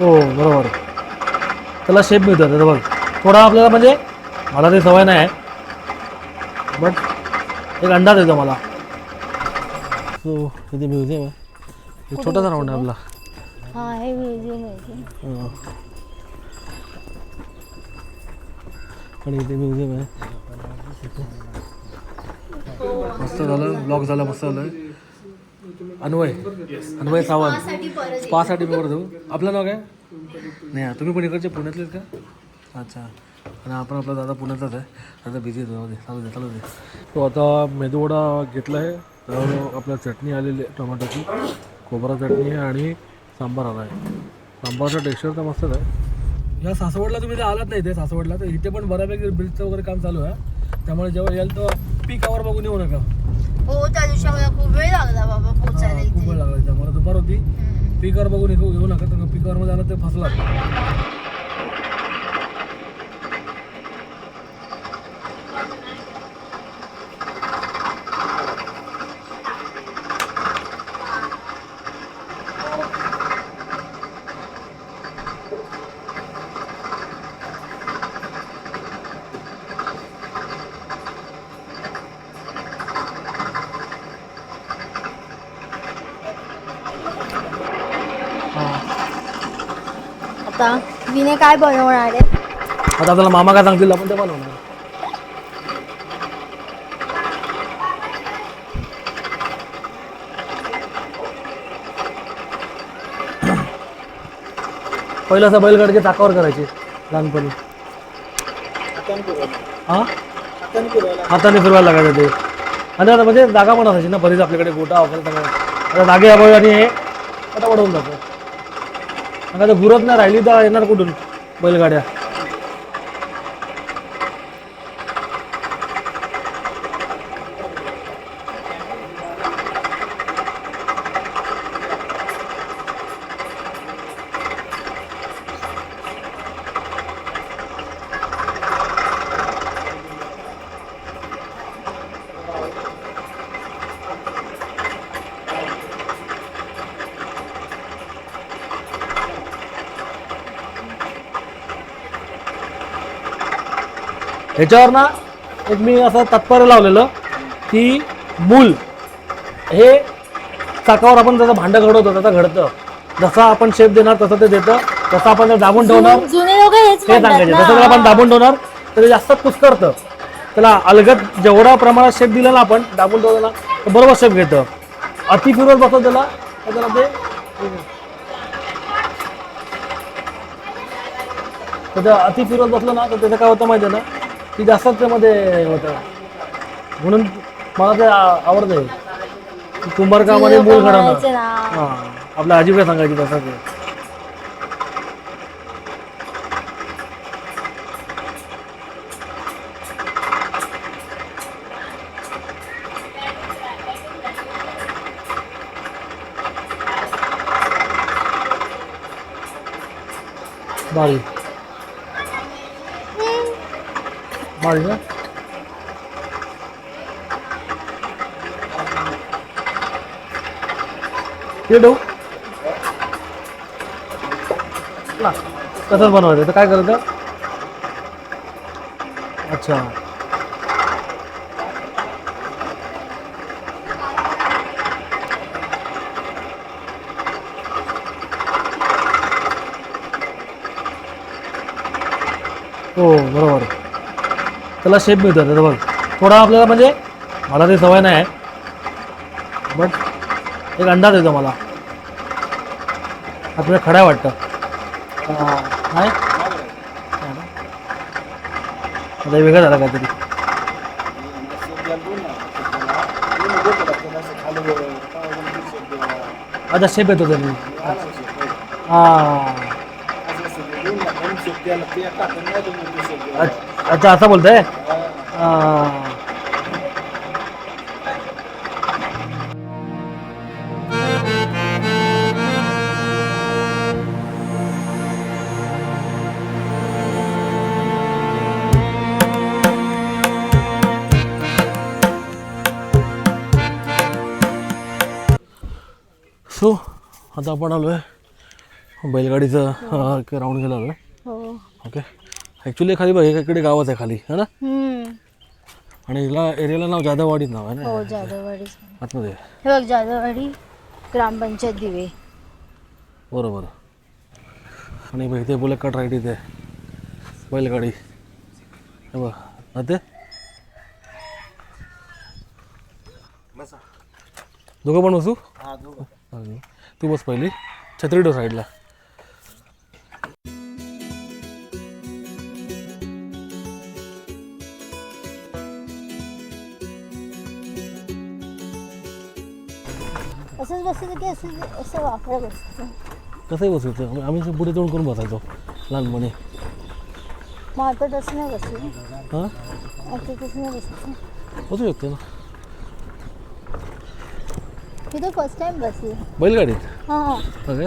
हो बरोबर. त्याला शेप मिळतो त्याचा बघ. थोडा आपल्याला म्हणजे मला ते सवय नाही आहे. बट एक अंदाज येतो मला. सो इथे म्युझियम आहे? छोटासा राऊंड आहे आपला. हा हे म्युझियम आहे. हा. आणि इथे म्युझियम आहे. मस्त झालं ब्लॉग झाला मस्त झालं. अन्वय. अन्वय सावंत. स्पासाठी मी जाऊ. आपलं नाव काय? नाही तुम्ही पण इकडचे पुण्यातलेच का? अच्छा. आणि आपण आपला दादा पुण्यातलाच आहे. आता बिझी आहे चालू दे चालू दे. तो आता मेदूवडा घेतला आहे. तर आपल्या चटणी आलेली आहे टोमॅटोची. खोबरा चटणी आहे आणि सांबार आला आहे. सांबारचा टेक्स्चर तर मस्तच आहे. या सासवडला तुम्ही जर आलात नाही ते सासवडला. तर इथे पण बऱ्यापैकी ब्रिजचं वगैरे काम चालू आहे. त्यामुळे जेव्हा याल तेव्हा पीक आवर बघून येऊ नका. हो त्या दिवशी आम्हाला खूप वेळ लागला बाबा हा, खूप इथे. वेळ लागला मला दुपार होती. हम्म. पीकर बघून येऊ येऊ नका तर पीकरमध्ये आलं ते फसला आता विने काय बनवणार आहे? आता आपल्याला मामा काय सांगतील आपण ते बनवणार. पहिलं असं बैलगाडीच्या चाकावर करायचे लहानपणी. हाताने फिरवायला लागायचं ते. आणि आता म्हणजे जागा पण असायची ना बरीच आपल्याकडे गोटा वगैरे सगळं. आता जागे अभावी आणि हे आता वाढवून जातं आता गुरत नाही राहिली तर येणार कुठून? बैलगाड्या. ह्याच्यावर ना एक मी असं तात्पर्य लावलेलं की मूल हे चाकावर आपण जसं भांडं घडवतो तसं घडतं. जसं आपण शेप देणार तसं ते देतं. जसं आपण ते दाबून ठेवणार जुने लोक हेच हे म्हणतात सांगायचे. जसं त्याला आपण दाबून ठेवणार तर ते जास्त कुस्करतं त्याला अलगद जेवढा प्रमाणात शेप दिला ना आपण दाबून ठेवलं ना तर बरोबर शेप घेतं. अति फिरवत बसतो त्याला तर त्याला ते तर ते अति फिरवत बसलं ना तर त्याचं काय होतं माहिती आहे ना? की जास्तच त्यामध्ये हे होतं. म्हणून मला ते आवडतं. की कुंभारकामध्ये लोकं घडवणं हां आपल्या आजी काय सांगायची तसं ते. बारी बारी ना हे ठेवू कसं बनवायचं तर काय करायचं? अच्छा. हो बरोबर. त्याला शेप मिळतो त्याचा बघ. थोडा आपल्याला म्हणजे मला ते सवय नाही आहे. बट एक अंदाज येतो मला. आपल्याला खडा वाटतं. नाही? आता वेगळं झालं काहीतरी. अच्छा शेप येतो त्यांनी. हां. अच्छा अच्छा असं बोलतंय? हां सो आता आपण आलो आहे बैलगाडीचं राऊंड गेला होता हो. ओके ॲक्च्युली खाली बघ इकडे गावात आहे खाली है ना. आणि हिला एरियाला नाव जाधववाडीत नाव आहे ना? हो जाधववाडी आतमध्ये. हे बघ जाधववाडी ग्रामपंचायत दिवे. बरोबर. आणि बघ इथे बुलेट कट राईट इथे. बैलगाडी. हे बघ ना ते दोघं पण बसू. तू बस पहिली. छत्री ठेव साईडला. बसायचं की असं असं बसायचं कसंही बसायचं आम्ही- आम्ही असं पुढे तोंड करून बसायचो लहानपणी. मग आता तसं नाही बसू हां? आता तसं नाही बसायचं बसू शकतो ना. तिथे फर्स्ट टाइम बसली. बैलगाडीत हां. ओके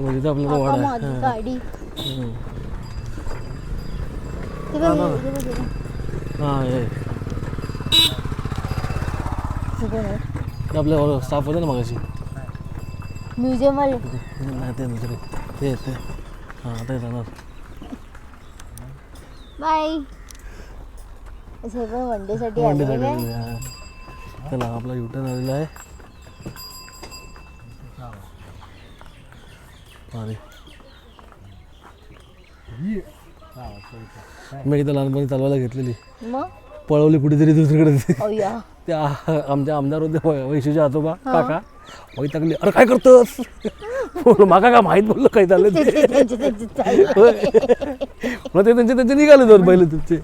मग इथे आपल्याला काका वाडा माझी आहे गाडी. हं. ते बघ, हे बघ, हे बघ. हां हे. हे बघ, हे. ते आपल्या स्टाफ होते ना मगाशी. म्युझियम वाले. नाही ते दुसरे ते ते हां ते जाणार. बाय. असं पण वन डे साठी वन डे आले काय साठी चला आपला युटर्न आलेला आहे. अरे मी एकदा लहानपणी चालवायला घेतलेली. मग? पळवली कुठेतरी दुसरीकडे. ओ या त्या आमच्या आमदार होते वै- वैशूचे आजोबा काका. वैतागली अरे काय करतोस? बोललो, माका का माहीत बोललो काय झालं ते. मग ते त्यांचे त्यांचे निघाले दोन बैल तुमचे.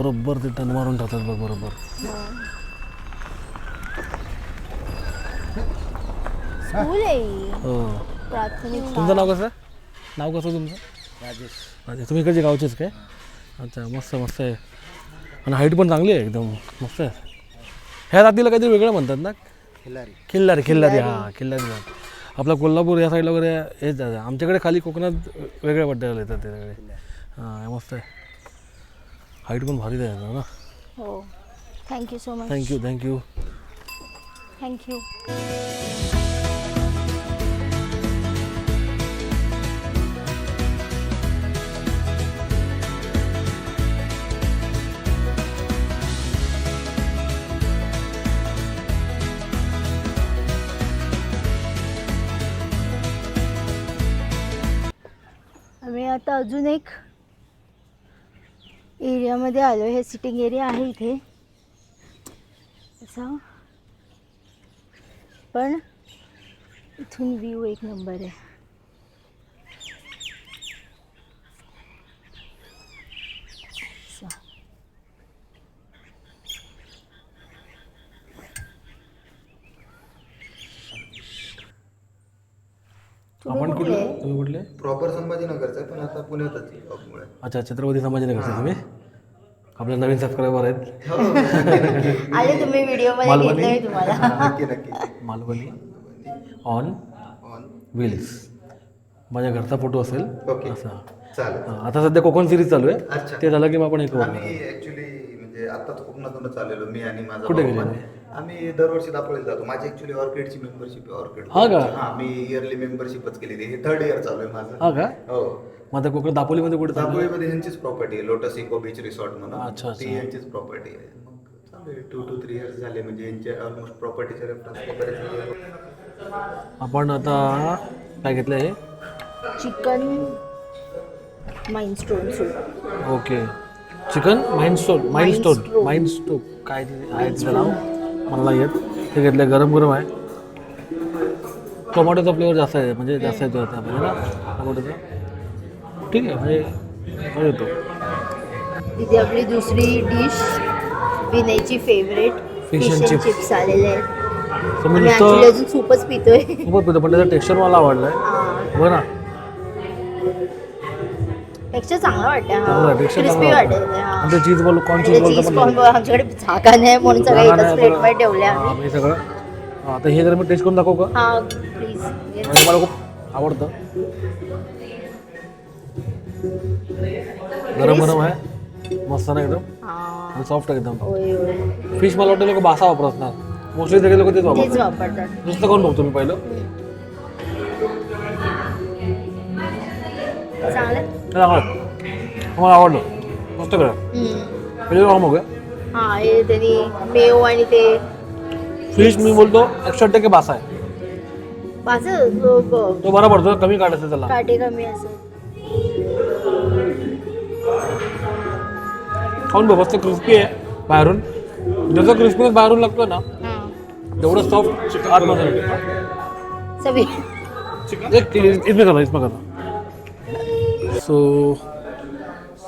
बरोबर ते टन मारून टाकतात बघ बरोबर. स्कूल आहे ही. हो प्राथमिक तुमचं नाव कसं? नाव कसं तुमचं? राजेश. राजेश. तुम्ही इकडचे गावचेच काय? अच्छा मस्त मस्त आहे. आणि हाईट पण चांगली आहे एकदम. मस्त आहे. ह्या जातीला काहीतरी वेगळं म्हणतात ना? खिल्लारी. खिल्लारी खिल्लारी. हां खिल्लारी जात आपला कोल्हापूर या साईडला वगैरे हेच जातं आमच्याकडे खाली कोकणात वेगळ्या पट्ट्याला येतात ते सगळे. हे मस्त आहे. हाईट पण भारी द्यायचं ना हो thank you so much thank you thank you thank you आम्ही आता अजून एक एरियामध्ये आलो हे सिटिंग एरिया आहे इथे. असा. पण इथून व्ह्यू एक नंबर आहे. आपण कुठले? कुठले? तुम्ही कुठले? प्रॉपर संभाजीनगरचं आहे पण आता पुण्यातच आहे जॉबमुळे अच्छा छत्रपती संभाजीनगरचे तुम्ही? आपले नवीन सबस्क्रायबर आहेत. आले तुम्ही व्हिडिओमध्ये मालवणी? घेतलंय तुम्हाला. नक्की नक्की. मालवणी? ऑन ऑन व्हील्स माझ्या घरचा फोटो असेल. ओके. असा. चालेल. हा, आता सध्या कोकण सिरीज चालू आहे. अच्छा. ते झालं की मग आपण हे करू आम्ही ऍक्च्युली म्हणजे आताच कोकणातूनच आलेलो मी आणि माझा कुठे भाऊ गेले पण. आम्ही दरवर्षी दापोलीला जातो. माझी ऍक्च्युली ऑर्किडची मेंबरशिप आहे ऑर्किड. हा का? हा मी इयरली मेंबरशिपच केलेली हे थर्ड इयर चालू आहे माझं. हा का? हो. मग आता कोकण दापोलीमध्ये कुठे चालू आहे? दापोलीमध्ये यांचीच प्रॉपर्टी आहे लोटस इको बीच रिसॉर्ट अच्छा, म्हणून. अच्छा. ती यांचीच प्रॉपर्टी आहे. मग चालू आहे. टू टू थ्री इयर्स झाले म्हणजे यांच्या ऑलमोस्ट प्रॉपर्टीचे रेफरन्स वगैरे आपण आता काय घेतलं आहे chicken mind stone soup okay chicken mind stone mind stone Mindstone. Mind stone काय ते आहे त्याचं नाव? मला नाही येत. ते घेतलं गरम गरम आहे. टोमॅटोचा फ्लेवर जास्त आहे म्हणजे जास्त येतो त्यामध्ये ना टोमॅटोचा. ठीक आहे म्हणजे तो येतो. इथे आपली दुसरी डिश विनयची फेवरेट फिश अँड. चिप्स आलेले आहेत. अजून सूपच पितोय. खूपच पितो पण त्याचं टेक्स्चर मला आवडलंय. बघ ना. चांगला वाटतं क्रिस्पी ते cheese ball corn cheese ball corn. आमच्याकडे नाही म्हणून सगळं एकाच ठेवले हा, आम्ही मी सगळं आता जर मी टेस्ट करून दाखवू का? हा प्लीज मला खूप आवडतं. गरम गरम आहे. मस्त ना एकदम. हा. सॉफ्ट एकदम. फिश मला वाटतं लोक बासा वापरत ना मोस्टली सगळे लोक तेच वापरतात. नुसतं कोण बघतो मी पहिलं. चांगलं मला आवडलं मस्त करा बघूया हा हे त्यांनी मेव आणि ते फिश मी बोलतो एकशे टक्के बासा आहे तो बरा पडतो कमी काढायचं त्याला काटे कमी असं खाऊन बघ मस्त क्रिस्पी आहे बाहेरून जसं क्रिस्पीनेस बाहेरून लागतो ना हा तेवढं सॉफ्ट आतमध्ये एक इसमें करना इसमें करना सो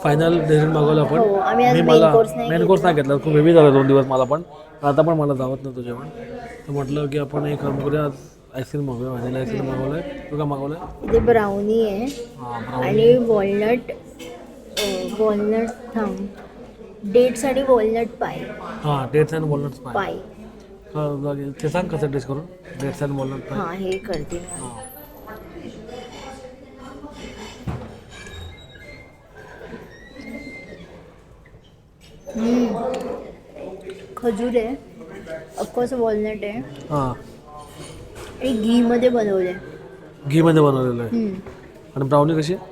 फायनल डेझर्ट मागवलं हो, आपण आम्ही आज मी main मला course नाही मेन कोर्स नाही घेतला. खूप हेवी झालं दोन दिवस मला पण. आता पण मला जावत नव्हतं जेवण. तर म्हटलं की आपण एक काम करूया आज आईस्क्रीम मागवूया व्हॅनिला आईस्क्रीम मागवलं आहे तू काय मागवलं आहे इथे ब्राउनी आहे. हां आणि वॉलनट वॉलनट थांब. डेट्स आणि वॉलनट पाय हां डेट्स अँड वॉलनट्स पाय हा. ते सांग कसं टेस्ट करून. डेट्स अँड वॉलनट पाय हा हे करते मी. हां. खजूर आहे. ऑफकोर्स वॉलनट आहे. हां. आणि घी मध्ये बनवले घीमध्ये बनवलेलं आहे. आणि ब्राउनी कशी आहे?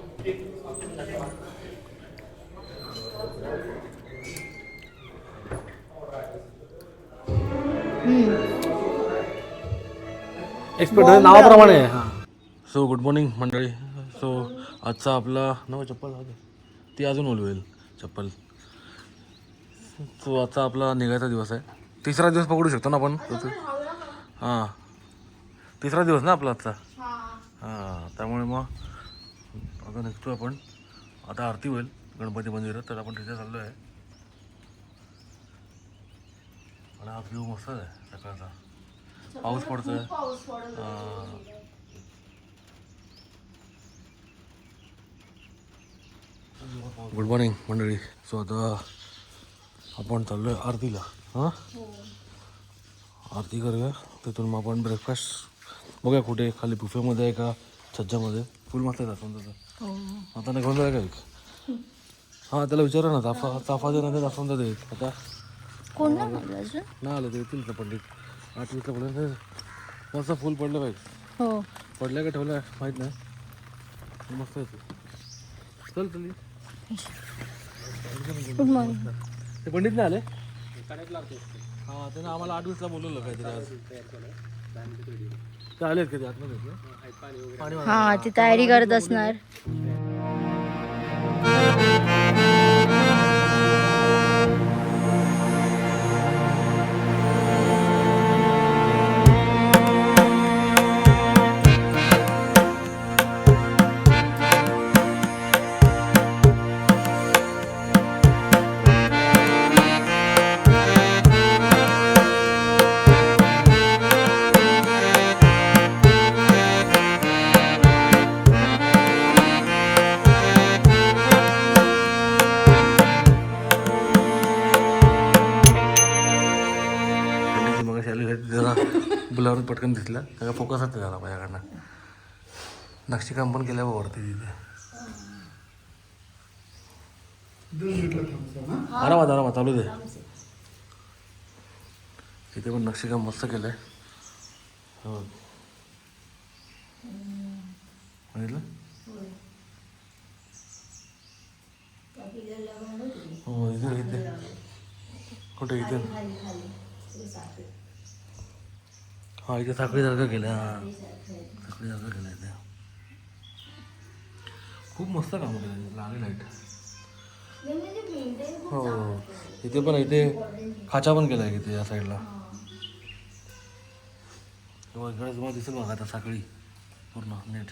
एक्सपर्ट आहे. नावाप्रमाणे आहे. हां. सो गुड मॉर्निंग मंडळी. सो आजचा आपला नवा चप्पल आहे ती अजून ओलवेल. चप्पल. सो आजचा आपला निघायचा दिवस आहे. तिसरा दिवस पकडू शकतो ना आपण? हां. तिसरा दिवस ना आपला आजचा? हां. त्यामुळे मग आता निघतो आपण. आता आरती होईल गणपती मंदिरात तर आपण तिथे चाललो आहे आणि हा व्ह्यू मस्त आहे सकाळचा. पाऊस पडतोय. गुड मॉर्निंग मंडळी. सो आता आपण चाललोय आरतीला हां? आरती करूया. तिथून मग आपण ब्रेकफास्ट बघूया कुठे खाली बुफेमध्ये आहे का छज्जामध्ये. फुल मस्त आहे दाखवून आता नाही घेऊन जाऊया का एक? हां त्याला विचारा ना चाफा चाफा दे दाखवून दे आता कोण नाही आलं ते येतील का पंडित? आठ वीसला पर्यंत मस्त फुल पडलं पाहिजे हो. पडलं का ठेवलं माहीत नाही. मस्त आहे ते. चल चल. गुड मॉर्निंग ते पंडित नाही आले? हां त्यानं आम्हाला आठ वीसला बोलवलं काहीतरी आज. ते आले कधी आतमध्ये आहेत ना? पाणी हा ती तयारी करत असणार. पटकन दिसला. सगळं फोकसच झाला माझ्याकडनं. नक्षीकाम पण केलं वरती तिथे. आरामात आरामात चालू दे. इथे पण नक्षीकाम मस्त केलंय. हो. बघितलं? हो इथे इथे. कुठे इथे? हा इथे साखळीसारखं केलं हां. साखळीसारखं केलं इथे. खूप मस्त काम केलं लागेल लाइट हो. इथे पण इथे खाचा पण केला आहे इथे या साईडला तेव्हा हो, इकडे तुम्हाला दिसेल बघा आता साखळी. पूर्ण नेट.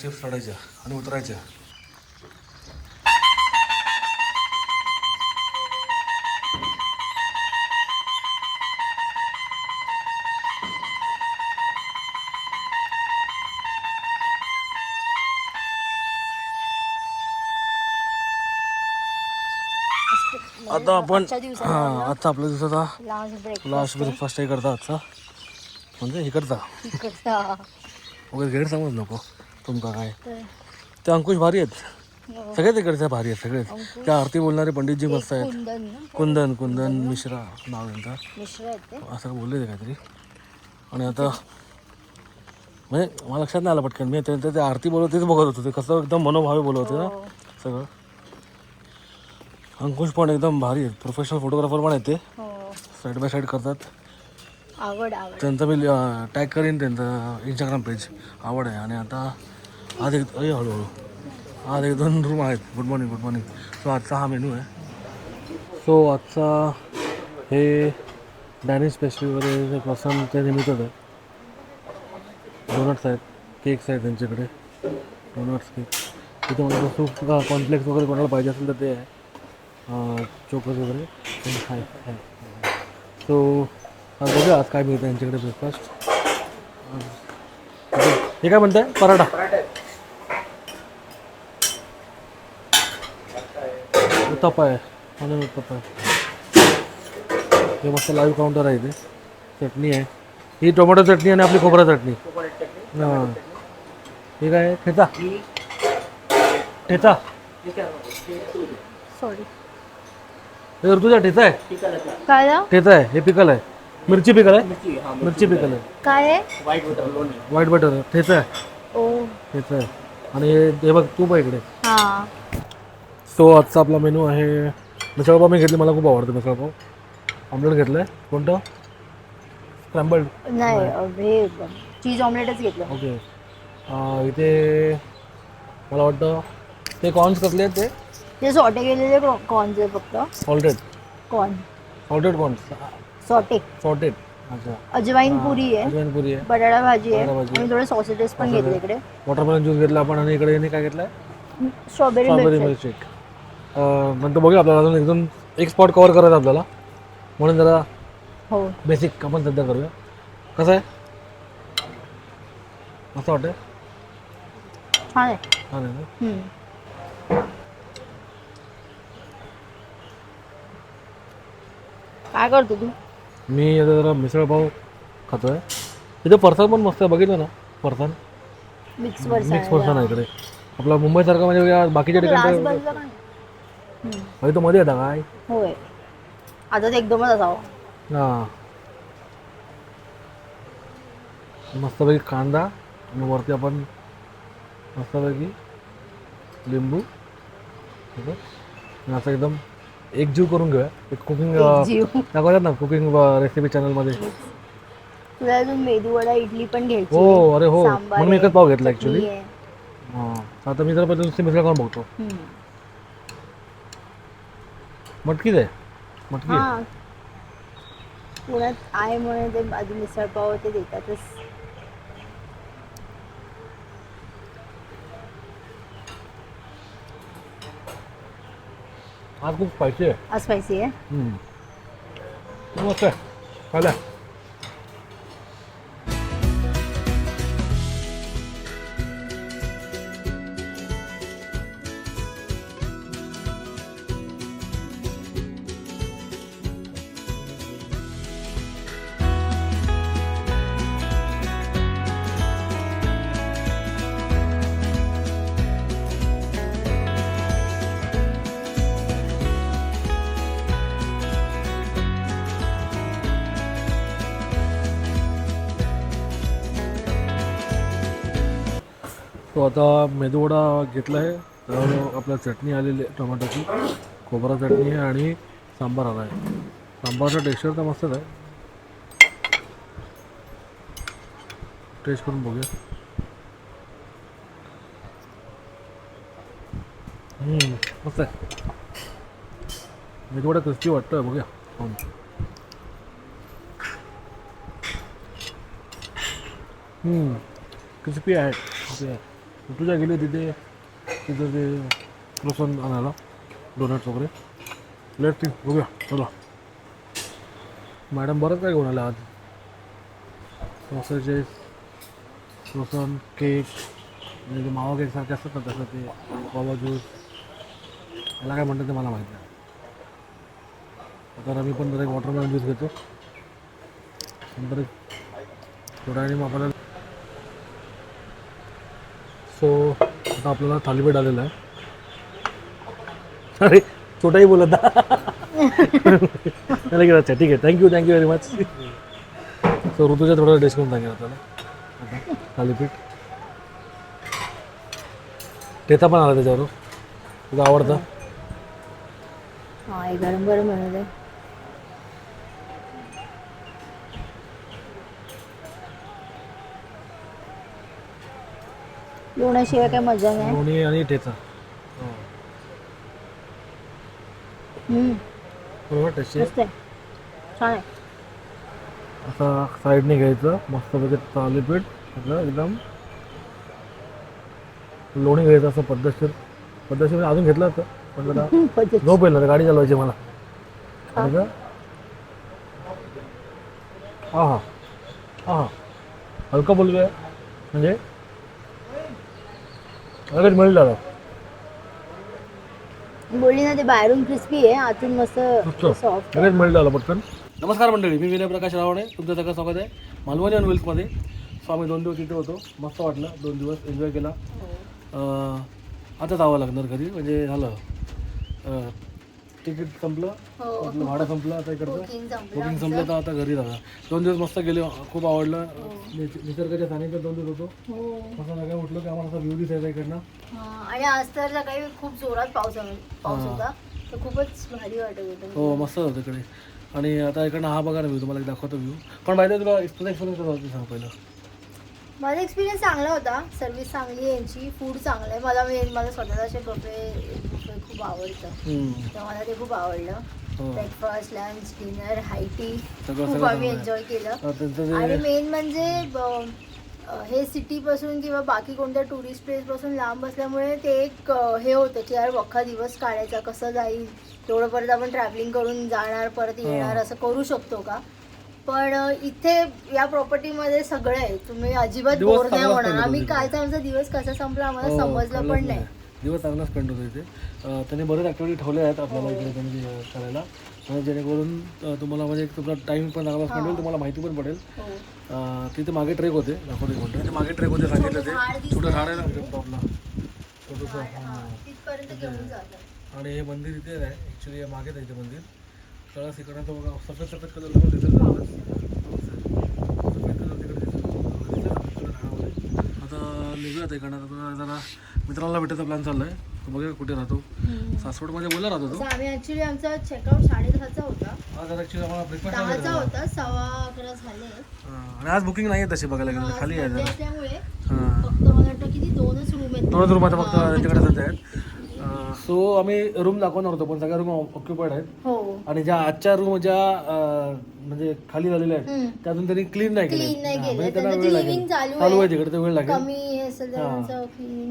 स्टेप्स चढायच्या आणि उतरायच्या. आता आपण हां आजचा आपल्या दिवसाचा लास्ट ब्रेक लास्ट ब्रेकफास्ट हे करता आजचा म्हणजे हे करता. वगैरे गैरसमज नको. तुमका काय? ते अंकुश भारी आहेत. हो. सगळे तिकडचे भारी आहेत सगळे त्या आरती बोलणारे पंडितजी मस्त आहेत. कुंदन कुंदन कुंदन मिश्रा नाव यांचा मिश्र आहेत ते? असं बोलले ते काहीतरी. आणि आता म्हणजे मला लक्षात नाही आलं पटकन. मी त्यांचं ते आरती बोलत तेच बघत होतो. ते कसं एकदम मनोभावे बोलत होते ना. हो. सगळं. अंकुश पण एकदम भारी आहेत. प्रोफेशनल फोटोग्राफर पण आहेत ते. साईड बाय साईड करतात. आवड आवड. त्यांचं मी टॅग करीन त्यांचं इंस्टाग्राम पेज आवड आहे. आणि आता एक अरे हळूहळू आज एक दोन रूम आहेत good morning good morning so आजचा हा, मेनू आहे सो आजचा हे। डायनिंग स्पेशल वगैरे प्रसन्न ते निमित्तच आहे डोनट्स आहेत केक्स आहेत त्यांच्याकडे डोनट्स केक इथे मला सूप कॉन्फ्लेक्स वगैरे कोणाला पाहिजे असेल तर ते आहे चोकस वगैरे ते आहे आहे. सो आज बघूया आज काय मिळतं यांच्याकडे ब्रेकफास्ट हे काय म्हणताय पराठा। उत्तप्पा आहे. म्हणून उत्तप्पा आहे. हे मस्त लाईव्ह काउंटर आहे इथे. चटणी आहे. ही टोमॅटो चटणी आणि आपली खोबरा चटणी. हां. हे काय आहे? ठेचा. ठेचा. सॉरी हे तुझा ठेचा आहे. काय ठेचा आहे. हे पिकल आहे. मिरची पिकल आहे? मिरची पिकल आहे. काय आहे? व्हाईट बटर ठेचा आहे. ओ. ठेचा आहे. आणि हे हे बघ तूप आहे इकडे. हा. सो आजचा आपला मेनू आहे मिसळपाव मी घेतली मला खूप आवडतं मिसळपाव. ऑमलेट घेतलं आहे कोणतं? स्क्रॅम्बल्ड नाही हे चीज ऑमलेटच घेतलं. ओके. इथे मला वाटतं ते कॉर्न्स कसले आहेत ते? ते सॉटे केलेले कॉर्नच आहे फक्त. Salted corn salted corns saute salted अच्छा. अजवाईन पुरी आहे. अजवाईनपुरी आहे. बटाटा भाजी आहे. बटाटा भाजी. आणि थोडे सॉसेजेस पण घेतले इकडे. वॉटरमेलन ज्यूस घेतला आपण आणि इकडे यांनी काय घेतलं आहे स्ट्रॉबेरी मिल्कशेक नंतर बघूया आपल्याला अजून एकदम एक स्पॉट कवर करायचा आपल्याला. म्हणून जरा हो. बेसिक आपण सध्या करूया. कसं आहे? असं वाटतं छान आहे. छान आहे ना? हम्म. काय करतो तू? मी आता जरा मिसळपाव खातोय. इथे फरसाण पण मस्त आहे बघितलं ना? फरसाण. मिक्स मिक्स फरसाण आहे इकडे. आपला मुंबईसारखं म्हणजे बाकीच्या ठिकाणी बनलं का म्हणजे तो मध्ये येतं काय? होय. एकदमच असावं. हां. मस्तपैकी कांदा आणि वरती आपण मस्तपैकी लिंबू ठीक आहे? आणि असं एकदम एकजीव करून घेऊया. एक कुकिंग दाखवतात ना कुकिंग रेसिपी चॅनलमध्ये तुला अजून मेदू वडा इडली पण घ्यायची हो अरे हो. म्हणून मी एकच पाव घेतला. हां. आता मी जरा पहिले नुसती मिसळ खाऊन बघतो. मटकीच आहे? मटकी? आहे. हा. पुण्यात आहे म्हणून ते आधी मिसळपाव ते देतातच. आज खूप स्पायसी आहे. आज स्पायसी आहे? हम्म. मस्त आहे. खायला मेदूवडा घेतला आहे. तर आपल्या चटणी आलेली आहे टोमॅटोची. खोबरा चटणी आहे आणि सांबार आला आहे. सांबारचा टेक्स्चर तर मस्तच आहे. टेस्ट करून बघूया. मस्त आहे. मेदूवडा क्रिस्पी वाटतोय बघूया. खाऊन क्रिस्पी आहे. तुझ्या गेली तिथे तिथं ते लसूण आणायला डोनट्स वगैरे. लेट थिंग बघूया चला. मॅडम बरंच काय घेऊन आल्या आज? सॉसेजेस लसूण केक म्हणजे ते मावा केक सारखे असतात ना तसं ते बाबा ज्यूस याला काय म्हणतात ते मला माहिती आहे आता मी पण जरा एक वॉटरमेलन ज्यूस घेतो. नंतर थोड्या वेळाने मग आपल्याला सो आता आपल्याला थालीपीठ आलेलं आहे. अरे छोटाही बोलत त्याला अच्छा ठीक आहे. Thank you thank you very much so ऋतूच्या थोडं डिस्काउंट सांगेल आपल्याला. थालीपीठ. ठेचा पण आला त्याच्यावर. तुझा आवडता? गरम गरम बनवलं लोण्याशिवाय काय मजा नाही. लोणी आणि ठेचा हम्म, बरोबर टेस्टी मस्त आहे. छान आहे. असा साईडने घ्यायचं मस्तपैकी थालीपीठ आपलं एकदम. लोणी घ्यायचं असं पद्धतशीर पद्धतशीर अजून घेतलं होतं हम्म, पद्धत. झोप येईल ना गाडी चालवायची मला. आणि का हा हा. हा हा. हलका बोलूया म्हणजे लगेच मिळेल दादा बोलली ना ते बाहेरून क्रिस्पी आहे आतून मस्त. सॉफ्ट लगेच मिळेल दादा पटकन. नमस्कार मंडळी मी विनय प्रकाश रावणे तुमचं सगळं स्वागत आहे. मालवणी अँड वेल्समध्ये सो आम्ही दोन दिवस इथे होतो. मस्त वाटलं. दोन दिवस एन्जॉय केला. अं, आता जावं लागणार घरी म्हणजे झालं. तिकीट संपलं आपलं भाडं संपलं आता इकडचं. बुकिंग संपलं तर आता घरी जागा दोन दिवस मस्त गेले खूप आवडलं. निस- निसर्गाच्या सानिध्यात दोन दिवस होतो. हो. मस्त सगळं उठलं की आम्हाला असा व्ह्यू दिसायचा इकडनं. हा, आणि आज तर सकाळी खूप जोरात पाऊस आला- पाऊस होता. तर खूपच भारी वाटत होतं. हो मस्त होतं इकडे आणि आता इकडनं हा बघा ना व्ह्यू तुम्हाला एक दाखवतो व्ह्यू पण माहिती आहे तुला एक्सपिरियन्स सांग पहिलं. माझा एक्सपिरियन्स चांगला होता. सर्व्हिस चांगली आहे यांची. फूड चांगलं आहे. मला मेन मला स्वतःला असे बुफे खूप आवडतं. तर मला ते खूप आवडलं. हो. ब्रेकफास्ट लंच डिनर हायटी सगळं- खूप आम्ही एन्जॉय केलं. आणि मेन म्हणजे हे सिटीपासून किंवा बाकी कोणत्या टुरिस्ट प्लेसपासून लांब असल्यामुळे ते एक हे होतं की यार अख्खा दिवस काढायचा कसं जाईल? तेवढं परत आपण ट्रॅव्हलिंग करून जाणार परत येणार असं करू शकतो का? पण इथे या प्रॉपर्टीमध्ये सगळं आहे तुम्ही अजिबात बोर नाही होणार. आम्ही कालचा आमचा दिवस कसा संपला आम्हाला हो, समजलं पण नाही. दिवस चांगला स्पेंड होतो इथे. त्यांनी बरेच ॲक्टिव्हिटी ठेवले आहेत आपल्याला इकडे त्यांनी करायला. म्हणजे जेणेकरून तुम्हाला म्हणजे एक तुमचा टाईम पण चांगला स्पेंड होईल तुम्हाला माहिती पण पडेल. हो. तिथे मागे ट्रेक होते दाखवते कोणते ते मागे ट्रेक होते सांगितलं ते. छोटं झाड आहे ना टॉपला छोटंसं हा, आणि हे मंदिर इथे आहे ॲक्च्युली मागेच आहे ते मंदिर. कळस इकडं तो बघा सफेद सफेद कलर दिसेल का कळस? सफेद कलर तिकडे झाडावर. आता निघूया आता इकडनं आता जरा मित्रांना भेटायचा प्लॅन चाललाय तो बघूया कुठे राहतो. सासवडमध्ये बोला राहतो तो. असं आम्ही ऍक्च्युली आमचा चेकआउट साडेदहाचा होता. आज ॲक्च्युली आम्हाला ब्रेकफास्ट दहाचा होता सव्वा अकरा झाले. आणि आज बुकिंग नाही आहे तशी बघायला गेलं. खाली आहे जरा. फक्त मला वाटतं किती दोनच रूम आहेत. दोनच रूम आता फक्त तिकडे सध्या आहेत सो आम्ही रूम दाखवणार होतो पण सगळ्या रूम ऑक्युपाईड आहेत. हो. आणि ज्या आजच्या रूम ज्या अं, म्हणजे खाली झालेल्या आहेत हम्म. त्या अजून त्यांनी क्लीन नाही केले. क्लीन नाही हा, केलं. म्हणजे त्यांना त्यांचं वेळ लागेल. चालू चालू आहे आहे तिकडे तर वेळ लागेल. कमी हे. असेल तर.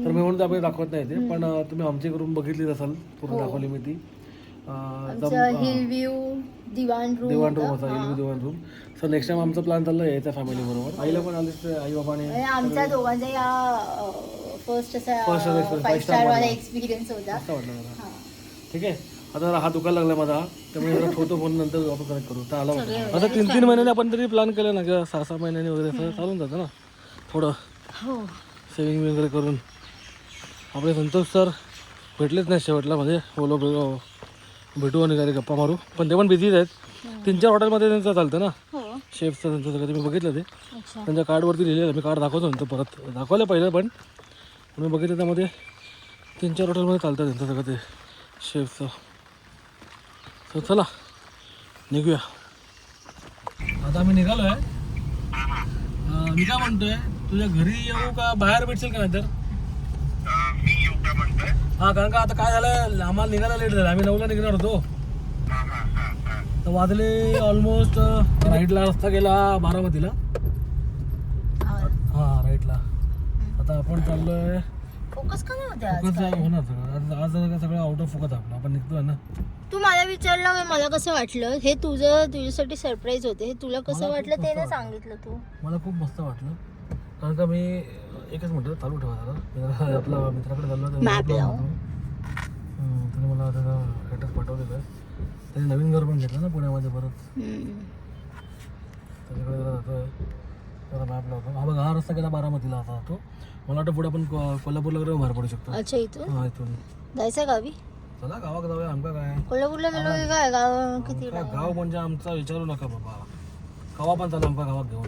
तर मी म्हणून आम्ही दाखवत नाही ते पण अं, तुम्ही आमची एक रूम बघितलीच असाल पूर्ण दाखवली मी ती. अं, आमचं जम- हिल व्ह्यू दिवाण रूम दिवाण रूम होता. एल दिवाण रूम सो नेक्स्ट टाइम आमचा प्लॅन चालला यायचा फॅमिली बरोबर. आईला पण आले आई बाबाने आमच्या दोघांचा या फर्स्ट असा First असा experience, five five star star वाला वाला. एक्सपिरियन्स होता. वाटलं मला. हा. ठीक आहे? आता जरा हात दुखायला लागला माझा. त्यामुळे जरा ठेवतो फोन नंतर वापस कनेक्ट करू. तर आला. आता तीन तीन महिन्याने आपण तरी प्लॅन केलं ना किंवा सहा सहा महिन्याने वगैरे असं चालून जातं ना. थोडं हो. सेविंग वगैरे करून. आपले संतोष सर भेटलेच नाही शेवटला म्हणजे बोलो बोलो भेटू आणि काही गप्पा मारू. पण ते पण बिझीच आहेत. तीन चार हॉटेलमध्ये त्यांचं चालतं ना? हो. शेफचं त्यांचं सगळं. तुम्ही बघितलं ते. अच्छा. त्यांच्या कार्डवरती लिहिलेलं मी कार्ड दाखवतो नंतर परत. दाखवलं पहिलं पण. मी बघितलं त्यामध्ये. तीन चार हॉटेलमध्ये चालतं त्यांचं सगळं ते शेफचं तर चला निघूया. आता आम्ही निघालो आहे मी काय म्हणतोय? तुझ्या घरी येऊ का? बाहेर भेटशील का नाहीतर हा कारण का आता काय झालं आम्हाला निघायला लेट झालं आम्ही नऊला निघणार होतो. तर वाजले ऑलमोस्ट नाईटला रस्ता गेला बारामतीला. हा. हा आता आपण चाललोय. फोकस का नाही होते आज फोकस काय? होणार सगळं. आज आज जरा सगळं आउट ऑफ फोकस आपलं. आपण निघतोय ना. तू मला विचारलं मी मला कसं वाटलं? हे तुझं तुझ्यासाठी सरप्राईज होते. हे तुला कसं वाटलं ते मस्त नाही वाटलं. सांगितलं तू. मला खूप मस्त वाटलं. कारण का मी एकच मिनटं चालू ठेवा जरा. आपल्या मित्राकडे. हम्म, त्याने मला त्याचा ॲड्रेस पाठवलेला आहे. त्याने नवीन घर पण घेतलं ना पुण्यामध्ये परत. त्याच्याकडे जरा जातोय. जरा मॅप लावतो. हा बघा हा रस्ता गेला बारामतीला आता तो. मला वाटतं पुढे आपण को- कोल्हापूरला वगैरे बाहेर पडू शकतो. अच्छा इथून? हा इथून. जायचं गावी? चला गावात जाऊया. आमका काय? कोल्हापूरला गेलो की काय? गाव किती आमका? गाव म्हणजे आमचा विचारू नका बाबा. गावा पण चालू आमका गावात घेऊन.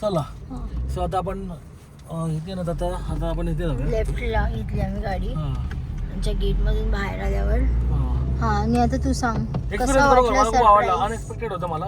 चला. हा. सो आता आपण इथे ना आता आता आपण इथे जाऊया. लेफ्टला घेतली आम्ही गाडी. हां. आमच्या गेट मधून बाहेर आल्यावर. हां. आणि आता तू सांग कसं वाटलं अनएक्सपेक्टेड होतं मला.